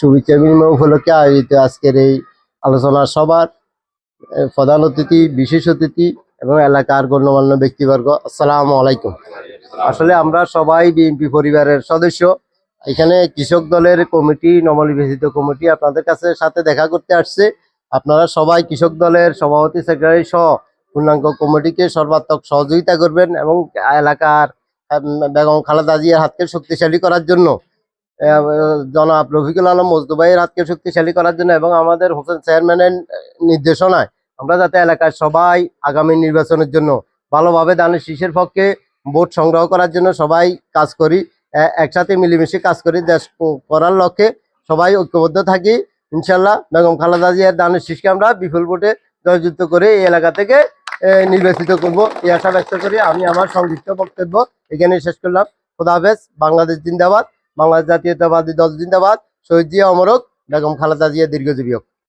শুভেচ্ছা বিনিময় উপলক্ষে আয়োজিত আজকের এই আলোচনা সভার প্রধান অতিথি, বিশেষ অতিথি এবং এলাকার গণ্যমান্য ব্যক্তিবর্গ, আসসালামু আলাইকুম। আসলে আমরা সবাই বিএনপি পরিবারের সদস্য। এখানে কৃষক দলের কমিটি, নবনির্বাচিত কমিটি আপনাদের কাছে সাথে দেখা করতে আসছে। আপনারা সবাই কৃষক দলের সভাপতি, সেক্রেটারি সহ পূর্ণাঙ্গ কমিটিকে সর্বাত্মক সহযোগিতা করবেন এবং এলাকার বেগম খালেদা জিয়ার হাতকে শক্তিশালী করার জন্য জনাব রফিকুল আলম মজদুবাইয়ের হাতকে শক্তিশালী করার জন্য এবং আমাদের হোসেন চেয়ারম্যানের নির্দেশনায় আমরা যাতে এলাকার সবাই আগামী নির্বাচনের জন্য ভালোভাবে দানের শীষের পক্ষে ভোট সংগ্রহ করার জন্য সবাই কাজ করি একসাথে মিলেমিশে কাজ করি, দেশ করার লক্ষ্যে সবাই ঐক্যবদ্ধ থাকি। ইনশাল্লাহ বেগম খালেদা জিয়ার দানের শীষকে আমরা বিপুল ভোটে জয়যুক্ত করে এই এলাকা থেকে নির্বাচিত করব। এই আশা ব্যক্ত করি আমি আমার সংক্ষিপ্ত বক্তব্য এখানে শেষ করলাম। খোদা হাফেজ, বাংলাদেশ জিন্দাবাদ। বাংলাদেশ জাতীয়তাবাদী দশ জিন্দাবাদ। শহীদ জিয়া অমরক বেগম খালেদা জিয়া দীর্ঘজীবী হোক।